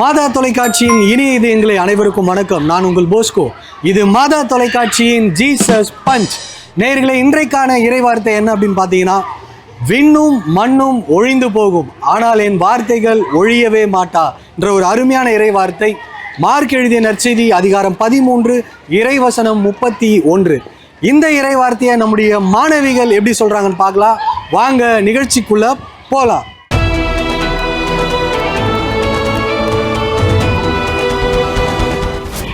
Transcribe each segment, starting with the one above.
மாதா தொலைக்காட்சியின் இனி இது எங்களை அனைவருக்கும் வணக்கம். நான் உங்கள் போஸ்கோ. இது மாதா தொலைக்காட்சியின் ஜீசஸ் பஞ்ச். நேர்களை இன்றைக்கான இறைவார்த்தை என்ன அப்படின்னு பார்த்தீங்கன்னா விண்ணும் மண்ணும் ஒழிந்து போகும். ஆனால் என் வார்த்தைகள் ஒழியவே மாட்டா என்ற ஒரு அருமையான இறைவார்த்தை மார்க் எழுதிய நற்செய்தி அதிகாரம் பதிமூன்று இறைவசனம் முப்பத்தி ஒன்று. இந்த இறைவார்த்தையை நம்முடைய மாணவிகள் எப்படி சொல்கிறாங்கன்னு பார்க்கலாம். வாங்க நிகழ்ச்சிக்குள்ளே போகலாம்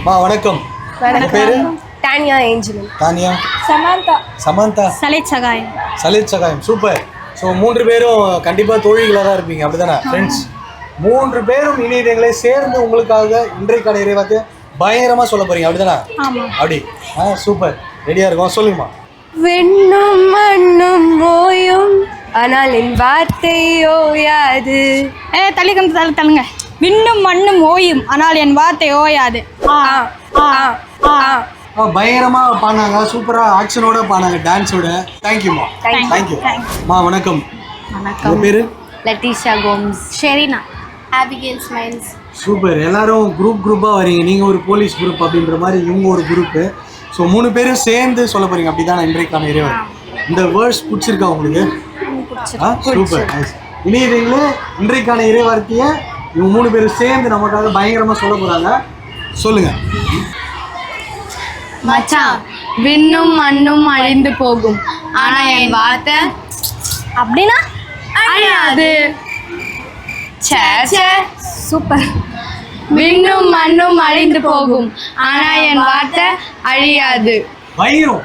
மா வணக்கம். பேரு? Tania Angeline Tania? Samantha. Samantha? Salith Sahayam. Salith Sahayam. Super. So மூன்று பேரும் கண்டிப்பாக தோழிகளாக தான் இருப்பீங்க. அப்படிதானே? ஃப்ரெண்ட்ஸ் மூன்று பேரும் இணையதங்களை சேர்ந்து உங்களுக்காக இன்றைக்கான இறைவாக்கு பயங்கரமாக சொல்ல போறீங்க. அப்படிதானே? அப்படி. ஆ சூப்பர். ரெடியாக இருக்கும். சொல்லுங்கம்மா. விண்ணும் மண்ணும் ஓயும் ஆனால் என் வார்த்தை ஓயாது ஏ தள்ளி தள்ளி தள்ளுங்க. விண்ணும் மண்ணும் ஓயும். ஆனால் என் வார்த்தை ஓயாது. ஆ ஆ ஆ ஆ, பயங்கரமா பாடினாங்க. சூப்பராக ஆக்ஷனோட பாடினாங்க. டான்ஸோட. தேங்க்யூம்மா தேங்க்யூ மா. வணக்கம். உங்கள் பேர்? Latisha Gomes. Sherina. Abigail smiles super. எல்லாரும் குரூப் குரூப்பாக வரீங்க. நீங்கள் ஒரு போலீஸ் குரூப் அப்படின்ற மாதிரி இவங்க ஒரு குரூப்பு ஸோ மூணு பேரும் சேர்ந்து சொல்ல போறீங்க. அப்படிதான் இன்றைக்கான இறைவன். இந்த வேர்ட்ஸ் பிடிச்சிருக்கா உங்களுக்கு? சூப்பர். நைஸ் இன்றைக்கான இறைவார்த்தையை இவங்க மூணு பேரும் சேர்ந்து நமக்காக பயங்கரமாக சொல்ல போகிறாங்க சொல்லுங்க. மச்சான் விண்ணும் மண்ணும் அழிந்து போகும். ஆனா என் வார்த்தை அப்படின்னா அழியாது. சூப்பர். விண்ணும் மண்ணும் அழிந்து போகும். ஆனா என் வார்த்தை அழியாது. பயங்கரம்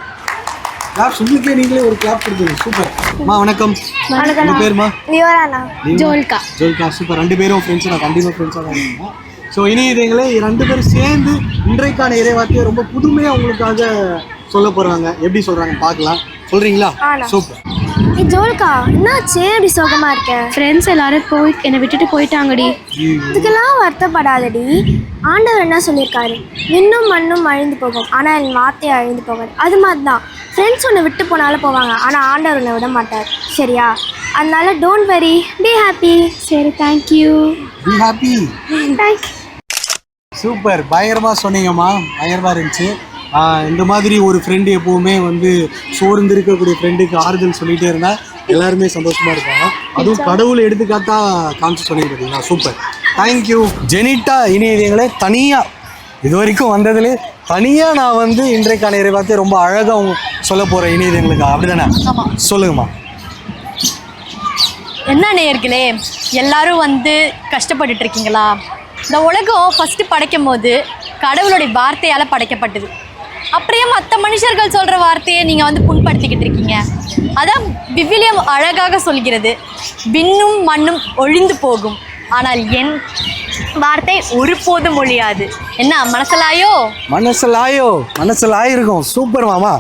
கிளாப்ஸ் உங்களுக்கே நீங்களே ஒரு கிளாப் கொடுத்துருங்க சூப்பர் அம்மா வணக்கம். உங்கள் பேருமா? லியோரானா ஜோல்கா. ஜோல்கா. சூப்பர் ரெண்டு பேரும் ஃப்ரெண்ட்ஸ் நான் கண்டிப்பாக ஃப்ரெண்ட்ஸாக தான் இருக்கோம் ஸோ இனி இதுங்களே ரெண்டு பேரும் சேர்ந்து இன்றைக்கான இறைவார்த்தையை ரொம்ப புதுமையாக உங்களுக்காக சொல்ல போகிறாங்க எப்படி சொல்கிறாங்க பார்க்கலாம். சொல்கிறீங்களா சூப்பர் ஜோல்கா என்னாச்சு? இப்படி சோகமா இருக்க? ஃப்ரெண்ட்ஸ் எல்லாரும் போய் என்னை விட்டுட்டு போயிட்டாங்கடி. இதுக்கெல்லாம் வருத்தப்படாதடி. ஆண்டவர் என்ன சொல்லியிருக்காரு? விண்ணும் மண்ணும் அழிந்து போகும். ஆனால் என் வார்த்தை அழிந்து போகாது. அது மாதிரி தான் ஃப்ரெண்ட்ஸ் உன்னை விட்டு போனாலும் போவாங்க. ஆனால் ஆண்டவர் உன்னை விட மாட்டார். சரியா? அதனால டோன்ட் வெரி பி ஹாப்பி சரி thank you be happy thank you super பயங்கரமாக சொன்னீங்கம்மா. பயங்கரமாக இருந்துச்சு. இந்த மாதிரி ஒரு ஃப்ரெண்டு எப்போவுமே வந்து சோர்ந்து இருக்கக்கூடிய ஃப்ரெண்டுக்கு ஆறுதல் சொல்லிகிட்டே இருந்தால் எல்லாருமே சந்தோஷமாக இருப்பாங்க. அதுவும் கடவுள் எடுத்துக்காட்டா காமிச்சு சொன்னீங்க பார்த்தீங்களா சூப்பர் தேங்க்யூ ஜெனிட்டா இணையதயங்களே தனியாக இது வரைக்கும் வந்ததுலே தனியாக நான் வந்து இன்றைக்கான இறைவார்த்தை ரொம்ப அழகாக உங்க சொல்ல போகிறேன் இணையதயங்களுக்கு அப்படி தானே சொல்லுங்கம்மா. என்ன நேயர்களே எல்லாரும் வந்து கஷ்டப்பட்டுட்டு இருக்கீங்களா இந்த உலகம் ஃபஸ்ட்டு படைக்கும் போது கடவுளுடைய வார்த்தையால் படைக்கப்பட்டது. அப்படியே மற்ற மனுஷர்கள் சொல்கிற வார்த்தையை நீங்கள் வந்து புண்படுத்திக்கிட்டு இருக்கீங்க அதான் விவிலியம் அழகாக சொல்கிறது விண்ணும் மண்ணும் ஒழிந்து போகும் ஆனால் என் வார்த்தை ஒருபோதும் ஒழியாது. என்ன மனசலாயோ? மனசில் ஆயோ மனசில் ஆயிருக்கும் சூப்பர் மாமா.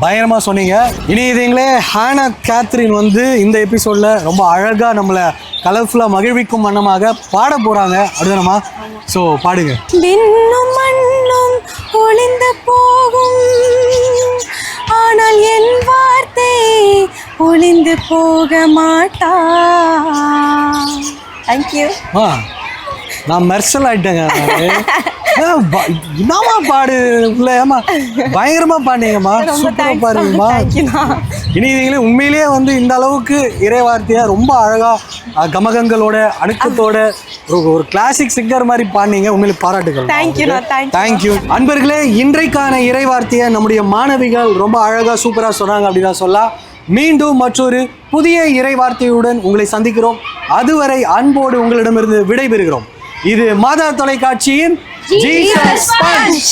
பயங்கரமாக சொன்னீங்க. இனி இதுங்களே ஹானா கேத்ரின் வந்து இந்த எபிசோடில் ரொம்ப அழகாக நம்மளை கலர்ஃபுல்லாக மகிழ்விக்கும் வண்ணமாக பாட போகிறாங்க அப்படிதானம்மா ஸோ பாடுங்க. விண்ணும் மண்ணும் ஒளிந்து போகும். ஆனால் என் வார்த்தை ஒளிந்து போக மாட்டா. தேங்க்யூ ஆ நான் மெர்சல் ஆயிட்டேங்க. என்னம்மா பாடு உள்ள ஏமா பயங்கரமா பாடுனீங்கம்மா. சூப்பரா பாருங்கம்மா இனி இதுங்களே உண்மையிலேயே வந்து இந்த அளவுக்கு இறை வார்த்தையா ரொம்ப அழகா கமகங்களோட அணுக்கத்தோட ஒரு கிளாசிக் சிங்கர் மாதிரி பாடினீங்க. உண்மையிலே பாராட்டுகள். You. தேங்க்யூ அன்பர்களே இன்றைக்கான இறை வார்த்தையை நம்முடைய மாணவிகள் ரொம்ப அழகா சூப்பரா சொன்னாங்க அப்படின்னு சொல்லலாம். மீண்டும் மற்றொரு புதிய இறை வார்த்தையுடன் உங்களை சந்திக்கிறோம். அதுவரை அன்போடு உங்களிடமிருந்து விடைபெறுகிறோம். இது மாதா தொலைக்காட்சியின் ஜீசஸ் பஞ்ச்